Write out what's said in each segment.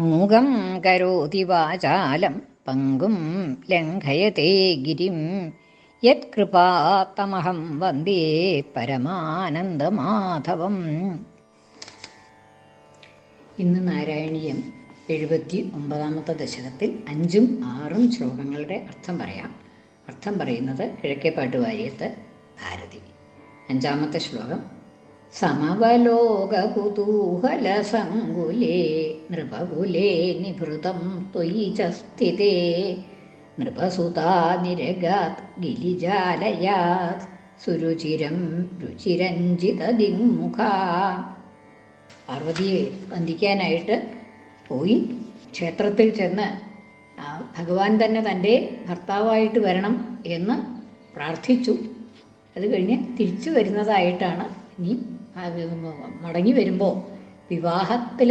മൂകം കരോതി വാചാലം പങ്കും ലംഘയത്തെ ഗിരിം. യത്കൃപാത്തമഹം വന്ദേ പരമാനന്ദമാധവം. ഇന്ന് നാരായണീയം എഴുപത്തി ഒമ്പതാമത്തെ ദശകത്തിൽ അഞ്ചും ആറും ശ്ലോകങ്ങളുടെ അർത്ഥം പറയാം. അർത്ഥം പറയുന്നത് കിഴക്കേപ്പാട്ട് വാര്യത്ത് ഭാരതി. അഞ്ചാമത്തെ ശ്ലോകം സമവലോകകുതൂഹലസങ്കുലേ നൃപകുലേ നിഭൃതം ത്വയി ച സ്ഥിതേ നൃപസുതാ നിരഗാത് ഗിരിജാലയാത് സുരുചിരം രുചിരഞ്ജിതദിങ്മുഖ പാർവതിയെ വന്ദിക്കാനായിട്ട് പോയി ക്ഷേത്രത്തിൽ ചെന്ന് ഭഗവാൻ തന്നെ തന്റെ ഭർത്താവായിട്ട് വരണം എന്ന് പ്രാർത്ഥിച്ചു. അത് കഴിഞ്ഞ് തിരിച്ചു വരുന്നതായിട്ടാണ് ഇനി മടങ്ങി വരുമ്പോൾ വിവാഹത്തിൽ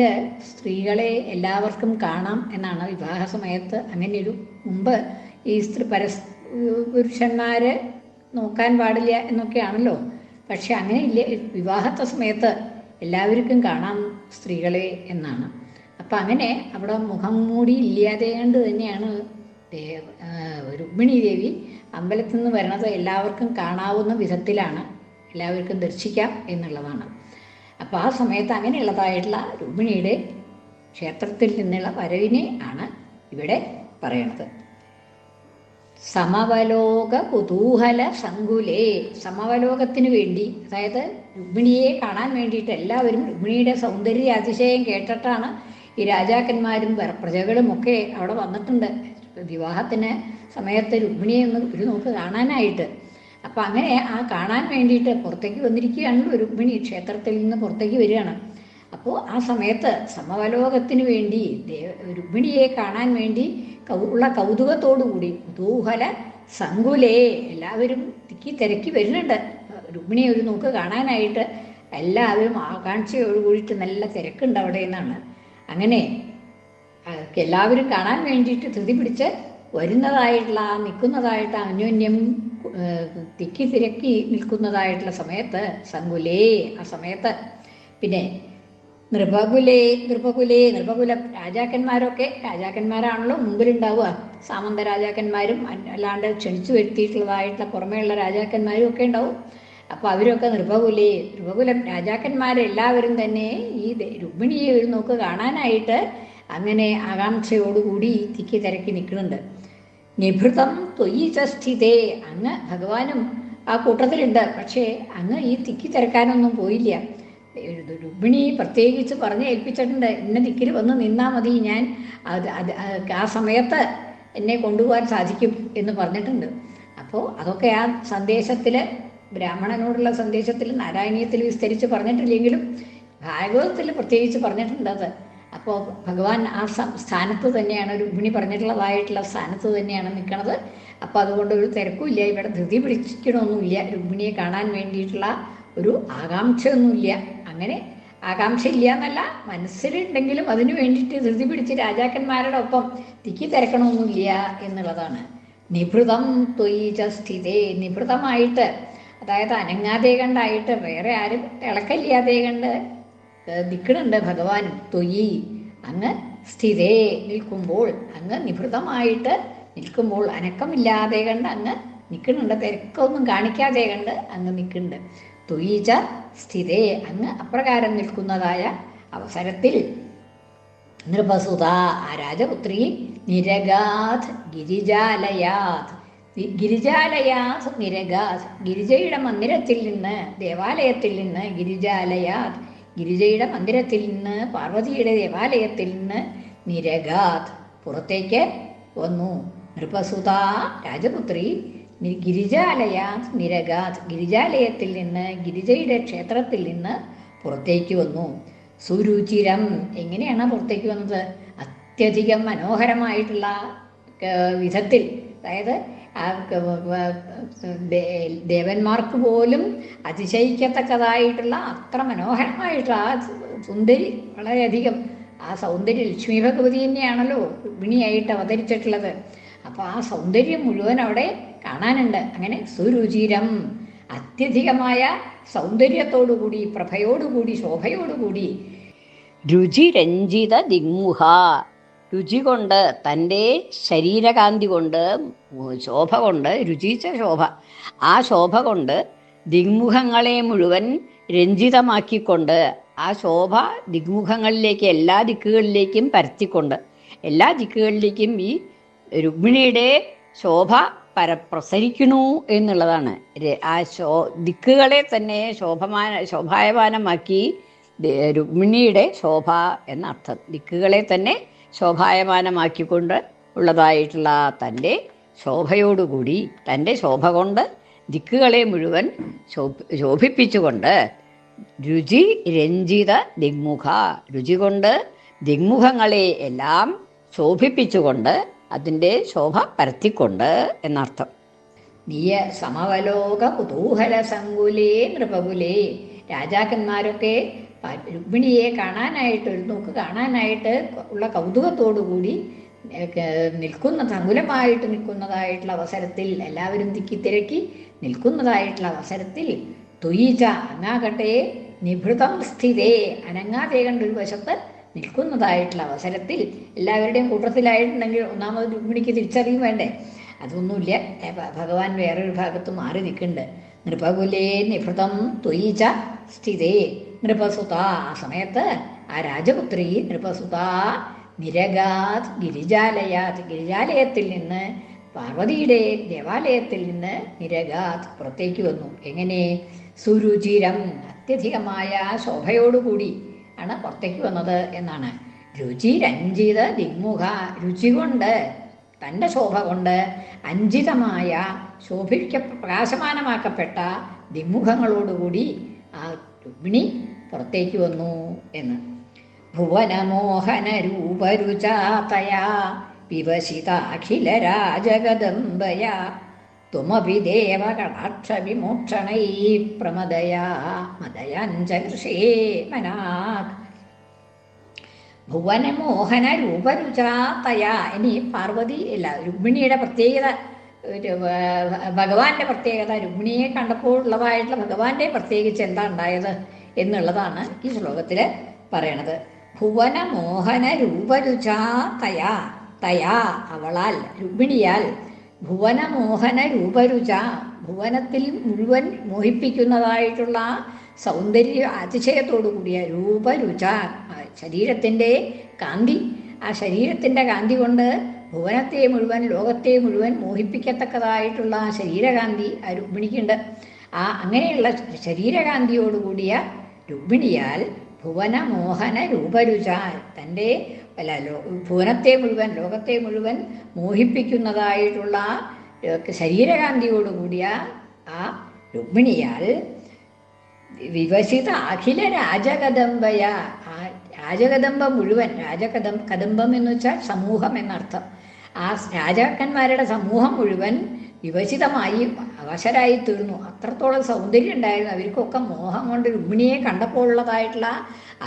സ്ത്രീകളെ എല്ലാവർക്കും കാണാം എന്നാണ് വിവാഹ സമയത്ത് അങ്ങനെയൊരു മുമ്പ് ഈ സ്ത്രീ പരസ് പുരുഷന്മാരെ നോക്കാൻ പാടില്ല എന്നൊക്കെയാണല്ലോ. പക്ഷെ അങ്ങനെ ഇല്ല വിവാഹത്തെ സമയത്ത് എല്ലാവർക്കും കാണാം സ്ത്രീകളെ എന്നാണ്. അപ്പം അങ്ങനെ അവിടെ മുഖം മൂടി ഇല്ലാതെ കൊണ്ട് തന്നെയാണ് രുക്മിണി ദേവി അമ്പലത്തിൽ നിന്ന് വരണത് എല്ലാവർക്കും കാണാവുന്ന വിധത്തിലാണ്. എല്ലാവർക്കും ദർശിക്കാം എന്നുള്ളതാണ്. അപ്പോൾ ആ സമയത്ത് അങ്ങനെയുള്ളതായിട്ടുള്ള രുക്മിണിയുടെ ക്ഷേത്രത്തിൽ നിന്നുള്ള വരവിനെ ആണ് ഇവിടെ പറയണത്. സമവലോക കുതൂഹല സങ്കുലേ സമവലോകത്തിന് വേണ്ടി അതായത് രുക്മിണിയെ കാണാൻ വേണ്ടിയിട്ട് എല്ലാവരും രുക്മിണിയുടെ സൗന്ദര്യ അതിശയം കേട്ടിട്ടാണ് ഈ രാജാക്കന്മാരും പ്രജകളും ഒക്കെ അവിടെ വന്നിട്ടുണ്ട്. വിവാഹത്തിന് സമയത്ത് രുക്മിണിയെ ഒന്ന് ഒരു നോക്ക് കാണാനായിട്ട്. അപ്പം അങ്ങനെ ആ കാണാൻ വേണ്ടിയിട്ട് പുറത്തേക്ക് വന്നിരിക്കുകയാണല്ലോ രുക്മിണി ക്ഷേത്രത്തിൽ നിന്ന് പുറത്തേക്ക് വരികയാണ്. അപ്പോൾ ആ സമയത്ത് സമവലോകത്തിന് വേണ്ടി രുക്മിണിയെ കാണാൻ വേണ്ടി ഉള്ള കൗതുകത്തോടു കൂടി കുതൂഹല സങ്കുലേ എല്ലാവരും തിക്കി തിരക്കി വരുന്നുണ്ട്. രുക്മിണിയെ ഒരു നോക്ക് കാണാനായിട്ട് എല്ലാവരും ആകാംക്ഷയോട് കൂടിയിട്ട് നല്ല തിരക്കുണ്ട് അവിടെ നിന്നാണ്. അങ്ങനെ എല്ലാവരും കാണാൻ വേണ്ടിയിട്ട് ധൃതി പിടിച്ച് വരുന്നതായിട്ടുള്ള നിൽക്കുന്നതായിട്ട് അന്യോന്യം തിക്കി തിരക്കി നിൽക്കുന്നതായിട്ടുള്ള സമയത്ത് സങ്കുലേ ആ സമയത്ത് പിന്നെ നൃപകുലേ നൃപകുലേ നൃപകുല രാജാക്കന്മാരൊക്കെ രാജാക്കന്മാരാണല്ലോ മുമ്പിലുണ്ടാവുക. സാമന്ത രാജാക്കന്മാരും അല്ലാണ്ട് ക്ഷണിച്ചു വരുത്തിയിട്ടുള്ളതായിട്ടുള്ള പുറമേയുള്ള രാജാക്കന്മാരും ഒക്കെ ഉണ്ടാവും. അപ്പോൾ അവരൊക്കെ നൃപകുലേ നൃപകുല രാജാക്കന്മാരെല്ലാവരും തന്നെ ഈ രുക്മിണിയെ ഒരു നോക്ക് കാണാനായിട്ട് അങ്ങനെ ആകാംക്ഷയോടുകൂടി തിക്കി തിരക്കി നിൽക്കുന്നുണ്ട്. നിഭൃതം തൊയ്യി സ്ഥിതേ അങ്ങ് ഭഗവാനും ആ കൂട്ടത്തിലുണ്ട്. പക്ഷേ അങ്ങ് ഈ തിക്കി തിരക്കാനൊന്നും പോയില്ല. രുക്മിണി പ്രത്യേകിച്ച് പറഞ്ഞ് ഏൽപ്പിച്ചിട്ടുണ്ട്. എന്നെ ദിക്കിൽ വന്ന് നിന്നാൽ മതി. ഞാൻ അത് അത് ആ സമയത്ത് എന്നെ കൊണ്ടുപോകാൻ സാധിക്കും എന്ന് പറഞ്ഞിട്ടുണ്ട്. അപ്പോൾ അതൊക്കെ ആ സന്ദേശത്തിൽ ബ്രാഹ്മണനോടുള്ള സന്ദേശത്തിൽ നാരായണീയത്തിൽ വിസ്തരിച്ച് പറഞ്ഞിട്ടില്ലെങ്കിലും ഭാഗവതത്തിൽ പ്രത്യേകിച്ച് പറഞ്ഞിട്ടുണ്ട് അത്. അപ്പോൾ ഭഗവാൻ ആ സ്ഥാനത്ത് തന്നെയാണ് രുക്മിണി പറഞ്ഞിട്ടുള്ളതായിട്ടുള്ള സ്ഥാനത്ത് തന്നെയാണ് നിൽക്കുന്നത് അപ്പോൾ അതുകൊണ്ട് ഒരു തിരക്കുമില്ല ഇവിടെ ധൃതി പിടിക്കണമൊന്നുമില്ല രുക്മിണിയെ കാണാൻ വേണ്ടിയിട്ടുള്ള ഒരു ആകാംക്ഷയൊന്നുമില്ല. അങ്ങനെ ആകാംക്ഷ ഇല്ല എന്നല്ല മനസ്സിലുണ്ടെങ്കിലും അതിനു വേണ്ടിയിട്ട് ധൃതി പിടിച്ച് രാജാക്കന്മാരുടെ ഒപ്പം തിക്കി തിരക്കണമൊന്നുമില്ല എന്നുള്ളതാണ്. നിഭൃതം ത്വയിച്ച സ്ഥിതേ നിഭൃതമായിട്ട് അതായത് അനങ്ങാതെ കണ്ടായിട്ട് വേറെ ആരും തിളക്കല്ലാതെ കണ്ട് നിൽക്കണുണ്ട് ഭഗവാൻ തൊയ്യി. അങ്ങ് സ്ഥിരേ നിൽക്കുമ്പോൾ അങ്ങ് നിഭൃതമായിട്ട് നിൽക്കുമ്പോൾ അനക്കമില്ലാതെ കണ്ട് അങ്ങ് നിൽക്കുന്നുണ്ട് തിരക്കൊന്നും കാണിക്കാതെ കണ്ട് അങ്ങ് നിൽക്കുന്നുണ്ട് തൊയ്യിച്ച സ്ഥിരേ അങ്ങ് അപ്രകാരം നിൽക്കുന്നതായ അവസരത്തിൽ നൃപസുത ആ രാജപുത്രി നിരഗാത് ഗിരിജാലയാത് ഗിരിജാലയാത് നിരഗാത് ഗിരിജയുടെ മന്ദിരത്തിൽ നിന്ന് ദേവാലയത്തിൽ നിന്ന് ഗിരിജാലയാത് ഗിരിജയുടെ മന്ദിരത്തിൽ നിന്ന് പാർവതിയുടെ ദേവാലയത്തിൽ നിന്ന് നിരഗാത് പുറത്തേക്ക് വന്നു. നൃപസുത രാജപുത്രി ഗിരിജാലയ നിരഗാത് ഗിരിജാലയത്തിൽ നിന്ന് ഗിരിജയുടെ ക്ഷേത്രത്തിൽ നിന്ന് പുറത്തേക്ക് വന്നു. സുരുചിരം എങ്ങനെയാണ് പുറത്തേക്ക് വന്നത്? അത്യധികം മനോഹരമായിട്ടുള്ള വിധത്തിൽ. അതായത് ദേവന്മാർക്ക് പോലും അതിശയിക്കത്തക്കതായിട്ടുള്ള അത്ര മനോഹരമായിട്ടുള്ള ആ സുന്ദരി വളരെയധികം. ആ സൗന്ദര്യ ലക്ഷ്മി ഭഗവതി തന്നെയാണല്ലോ രുക്മിണിയായിട്ട് അവതരിച്ചിട്ടുള്ളത്. അപ്പോൾ ആ സൗന്ദര്യം മുഴുവൻ അവിടെ കാണാനുണ്ട്. അങ്ങനെ സുരുചിരം അത്യധികമായ സൗന്ദര്യത്തോടുകൂടി പ്രഭയോടുകൂടി ശോഭയോടുകൂടി. രുചിരഞ്ജിത ദിങ്മുഖ രുചി കൊണ്ട് തന്റെ ശരീരകാന്തി കൊണ്ട് ശോഭ കൊണ്ട് രുചിച്ച ശോഭ ആ ശോഭ കൊണ്ട് ദിഗ്മുഖങ്ങളെ മുഴുവൻ രഞ്ജിതമാക്കിക്കൊണ്ട് ആ ശോഭ ദിഗ്മുഖങ്ങളിലേക്ക് എല്ലാ ദിക്കുകളിലേക്കും പരത്തിക്കൊണ്ട് എല്ലാ ദിക്കുകളിലേക്കും ഈ രുക്മിണിയുടെ ശോഭ പര പ്രസരിക്കണു എന്നുള്ളതാണ് ആ ശോ ദിക്കുകളെ തന്നെ ശോഭമാന ശോഭായമാനമാക്കി രുക്മിണിയുടെ ശോഭ എന്ന അർത്ഥം ദിക്കുകളെ തന്നെ ശോഭായമാനമാക്കിക്കൊണ്ട് ഉള്ളതായിട്ടുള്ള തന്റെ ശോഭയോടുകൂടി തന്റെ ശോഭ കൊണ്ട് ദിക്കുകളെ മുഴുവൻ ശോഭ ശോഭിപ്പിച്ചുകൊണ്ട് രുചി രഞ്ജിത ദിഗ്മുഖ രുചി കൊണ്ട് ദിഗ്മുഖങ്ങളെ എല്ലാം ശോഭിപ്പിച്ചുകൊണ്ട് അതിന്റെ ശോഭ പരത്തിക്കൊണ്ട് എന്നർത്ഥം. നീയ സമവലോക കുതൂഹല സങ്കുലേ നൃപകുലേ രാജാക്കന്മാരൊക്കെ രുക്മിണിയെ കാണാനായിട്ട് ഒരു നോക്ക് കാണാനായിട്ട് ഉള്ള കൗതുകത്തോടുകൂടി നിൽക്കുന്ന സങ്കുലമായിട്ട് നിൽക്കുന്നതായിട്ടുള്ള അവസരത്തിൽ എല്ലാവരും തിക്കി തിരക്കി നിൽക്കുന്നതായിട്ടുള്ള അവസരത്തിൽ തുയിച്ച അങ്ങാകട്ടെ നിഭൃതം സ്ഥിതേ അനങ്ങാതെ കണ്ടൊരു വശത്ത് നിൽക്കുന്നതായിട്ടുള്ള അവസരത്തിൽ എല്ലാവരുടെയും കൂട്ടത്തിലായിട്ടുണ്ടെങ്കിൽ ഒന്നാമത് രുക്മിണിക്ക് തിരിച്ചറിയും വേണ്ടേ? അതൊന്നുമില്ല. ഭഗവാൻ വേറൊരു ഭാഗത്ത് മാറി നിൽക്കുന്നുണ്ട്. നൃപകുലേ നിഭൃതം തുയിച്ച സ്ഥിതേ. നൃപസുത ആ സമയത്ത് ആ രാജപുത്രി നൃപസുത നിരഗാത് ഗിരിജാലയാത് ഗിരിജാലയത്തിൽ നിന്ന് പാർവതിയുടെ ദേവാലയത്തിൽ നിന്ന് നിരഗാത് പുറത്തേക്ക് വന്നു. എങ്ങനെ? സുരുചിരം അത്യധികമായ ശോഭയോടുകൂടി ആണ് പുറത്തേക്ക് വന്നത് എന്നാണ്. രുചി രഞ്ജിത ദിഗ്മുഖ രുചി കൊണ്ട് തന്റെ ശോഭ കൊണ്ട് അഞ്ചിതമായ ശോഭിക്ക പ്രകാശമാനമാക്കപ്പെട്ട ദിഗ്മുഖങ്ങളോടുകൂടി ആ രുക്മിണി പുറത്തേക്ക് വന്നു എന്ന്. ഭുവനമോഹന രൂപരുചാതയാ വിവശിതാഖില രാജകദംബയാ ത്വമപി ദേവകടാക്ഷവിമോക്ഷണൈ പ്രമദയാ മദയാഞ്ചകൃഷേ മനാക് ഭുവനമോഹന രൂപരുചാതയാ ഇനി പാർവതി അല്ല രുക്മിണിയുടെ പ്രത്യേകത ഭഗവാന്റെ പ്രത്യേകത രുക്മിണിയെ കണ്ടപ്പോൾ ഉള്ളതായിട്ടുള്ള ഭഗവാന്റെ പ്രത്യേകിച്ച് എന്താ ഉണ്ടായത് എന്നുള്ളതാണ് ഈ ശ്ലോകത്തിൽ പറയണത്. ഭുവന മോഹന രൂപരുചാ തയാ തയാ അവളാൽ രുക്മിണിയാൽ ഭുവനമോഹന രൂപരുച ഭുവനത്തിൽ മുഴുവൻ മോഹിപ്പിക്കുന്നതായിട്ടുള്ള സൗന്ദര്യ അതിശയത്തോടു കൂടിയ രൂപരുച ശരീരത്തിന്റെ കാന്തി ആ ശരീരത്തിന്റെ കാന്തി കൊണ്ട് ഭുവനത്തെ മുഴുവൻ ലോകത്തെ മുഴുവൻ മോഹിപ്പിക്കത്തക്കതായിട്ടുള്ള ആ ശരീരകാന്തി ആ രുക്മിണിക്കുണ്ട്. ആ അങ്ങനെയുള്ള ശരീരകാന്തിയോടുകൂടിയ രുക്മിണിയാൽ ഭുവന മോഹന രൂപരുചാൽ തന്റെ അല്ല ഭുവനത്തെ മുഴുവൻ ലോകത്തെ മുഴുവൻ മോഹിപ്പിക്കുന്നതായിട്ടുള്ള ശരീരകാന്തിയോടുകൂടിയ ആ രുക്മിണിയാൽ വിവശിത അഖില രാജകദംബയ ആ രാജകദംബം മുഴുവൻ രാജകദം കദംബം എന്ന് വെച്ചാൽ സമൂഹം എന്നർത്ഥം. ആ രാജാക്കന്മാരുടെ സമൂഹം മുഴുവൻ വിവശിതമായി അവശരായി തീർന്നു. അത്രത്തോളം സൗന്ദര്യം ഉണ്ടായിരുന്നു. അവർക്കൊക്കെ മോഹം കൊണ്ട് രുക്മിണിയെ കണ്ടപ്പോൾ ഉള്ളതായിട്ടുള്ള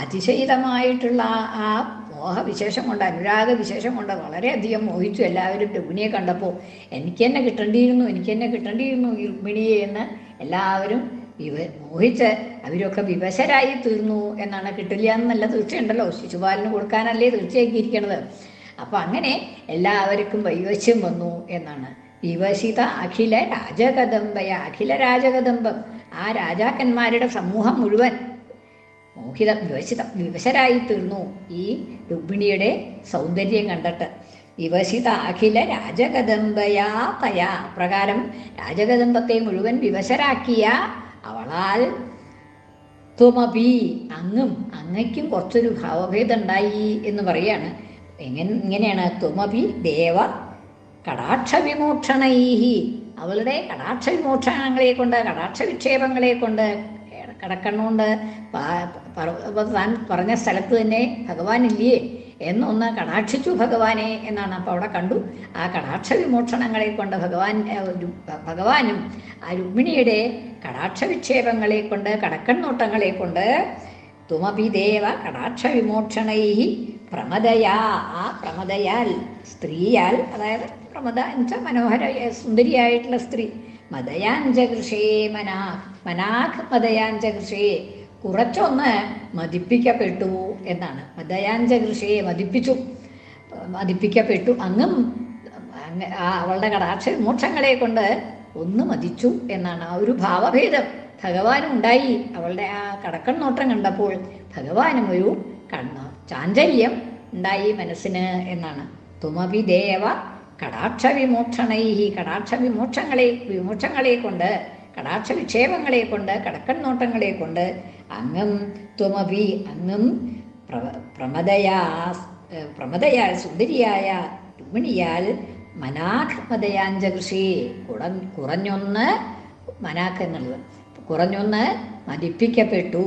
അതിശയിതമായിട്ടുള്ള ആ മോഹവിശേഷം കൊണ്ട് അനുരാഗ വിശേഷം കൊണ്ട് വളരെയധികം മോഹിച്ചു എല്ലാവരും രുക്മിണിയെ കണ്ടപ്പോൾ എനിക്ക് തന്നെ കിട്ടേണ്ടിയിരുന്നു എനിക്ക് തന്നെ കിട്ടേണ്ടിയിരുന്നു ഈ രുക്മിണിയെ എന്ന് എല്ലാവരും വിവ മോഹിച്ച് അവരൊക്കെ വിവശരായി തീർന്നു എന്നാണ് കിട്ടില്ല എന്നല്ല തീർച്ചയുണ്ടല്ലോ. ശിശുപാലിന് കൊടുക്കാനല്ലേ തീർച്ചയാക്കിയിരിക്കണത്. അപ്പം അങ്ങനെ എല്ലാവർക്കും വൈവശ്യം വന്നു എന്നാണ്. വിവശിത അഖില രാജകദംബയ അഖില രാജകദംബം. ആ രാജാക്കന്മാരുടെ സമൂഹം മുഴുവൻ മോഹിത വിവശിത വിവശരായി തീർന്നു ഈ രുക്മിണിയുടെ സൗന്ദര്യം കണ്ടിട്ട്. വിവശിത അഖില രാജകദംബയാ തയാ. പ്രകാരം രാജകദംബത്തെ മുഴുവൻ വിവശരാക്കിയ അവളാൽ ത്വമപി അങ്ങും അങ്ങയ്ക്കും കുറച്ചൊരു ഭാവഭേദമുണ്ടായി എന്ന് പറയാണ്. എങ്ങനെ ഇങ്ങനെയാണ് ത്വമപി ദേവ കടാക്ഷ വിമോക്ഷണൈഹി അവളുടെ കടാക്ഷ വിമോക്ഷണങ്ങളെ കൊണ്ട് കടാക്ഷ വിക്ഷേപങ്ങളെ കൊണ്ട് കടക്കണ്ണുകൊണ്ട് താൻ പറഞ്ഞ സ്ഥലത്ത് തന്നെ ഭഗവാൻ ഇല്ലേ എന്നൊന്ന് കടാക്ഷിച്ചു ഭഗവാനെ എന്നാണ്. അപ്പോൾ അവിടെ കണ്ടു. ആ കടാക്ഷ വിമോക്ഷണങ്ങളെ കൊണ്ട് ഭഗവാൻ ഭഗവാനും ആ രുക്മിണിയുടെ കടാക്ഷ വിക്ഷേപങ്ങളെ കൊണ്ട് കടക്കണ്ണോട്ടങ്ങളെ കൊണ്ട് തുമപി ദേവ കടാക്ഷ വിമോക്ഷണൈ പ്രമദയാ ആ പ്രമദയാൽ സ്ത്രീയാൽ അതായത് പ്രമദ എന്നുവെച്ചാൽ മനോഹര സുന്ദരിയായിട്ടുള്ള സ്ത്രീ. മദയാഞ്ചകൃഷേ മനാഖ് മനാഖ് മദയാഞ്ചകൃഷേ കുറച്ചൊന്ന് മതിപ്പിക്കപ്പെട്ടു എന്നാണ്. മദയാഞ്ച കൃഷിയെ മതിപ്പിച്ചു മതിപ്പിക്കപ്പെട്ടു. അങ്ങും അവളുടെ കടാക്ഷ മോക്ഷങ്ങളെ കൊണ്ട് ഒന്ന് മതിച്ചു എന്നാണ് ആ ഒരു ഭാവഭേദം. ഭഗവാനും ഉണ്ടായി അവളുടെ ആ കടക്കൺ നോട്ടം കണ്ടപ്പോൾ ഭഗവാനും ഒരു കണ്ണ് ചാഞ്ചല്യം ഉണ്ടായി മനസ്സിന് എന്നാണ്. തുമവി ദേവ കടാക്ഷ വിമോക്ഷണൈ കടാക്ഷ വിമോക്ഷങ്ങളെ വിമോക്ഷങ്ങളെ കൊണ്ട് കടാക്ഷ വിക്ഷേപങ്ങളെ കൊണ്ട് കടക്കൺ നോട്ടങ്ങളെ കൊണ്ട് അങ്ങും തുമവി അങ്ങും പ്ര പ്രമദയാ പ്രമദയാൽ സുന്ദരിയായ രുമിണിയാൽ മനാഖ് മതയാഞ്ച കൃഷി കുട കുറഞ്ഞൊന്ന് മനാഖ് എന്നുള്ളത് കുറഞ്ഞൊന്ന് മതിപ്പിക്കപ്പെട്ടു.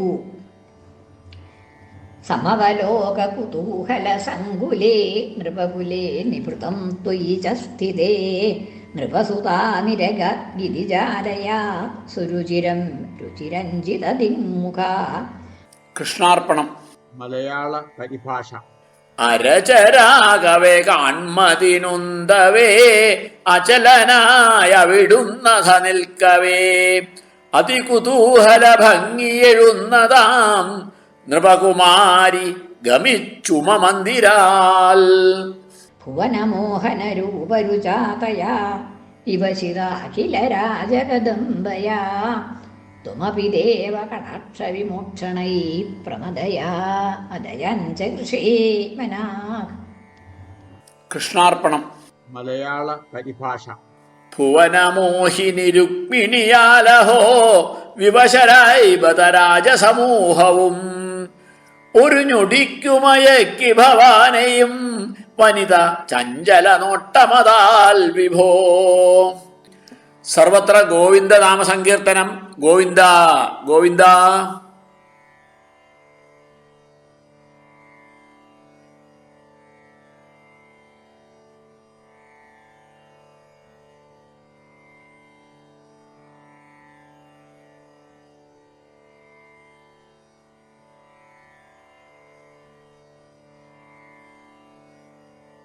സമവലോക नृपकुले സങ്കുലേ त्वयि നിഭൃതം ത്വയി ച സ്ഥിതേ നൃപസുതാ നിരഗ ഗിരിജാലയാ സുരുചിരം രുചിരഞ്ജിത ദിങ്മുഖ കൃഷ്ണാർപ്പണം. മലയാള പരിഭാഷ. അരചരാകവേ കാൺമതിനുന്തവേ അചലനായ വിടുന്നത നിൽക്കവേ. അതികുതൂഹല ഭംഗിയെഴുന്നതാം നൃപകുമാരി ഗമിച്ചുമ മന്ദിരാൽ. ഭുവനമോഹനരൂപരുചാതയാ വിവശിത അഖില രാജകദംബയാ ത്വമപി ദേവ പ്രമദയാ മദയഞ്ച കൃഷേ മനാഹ് കൃഷ്ണാർപ്പണം. മലയാള പരിഭാഷ. ഭുവനമോഹിനി രുക്മിണിയാലഹോ വിവശരായി ബതരാജസമൂഹവും ഒരു ഞൊടിക്കുമയക്കി ഭവാനെയും വനിത ചഞ്ചല നോട്ടമതാൽ വിഭോ. സർവത്ര ഗോവിന്ദ നാമസങ്കീർത്തനം. ഗോവിന്ദ ഗോവിന്ദ.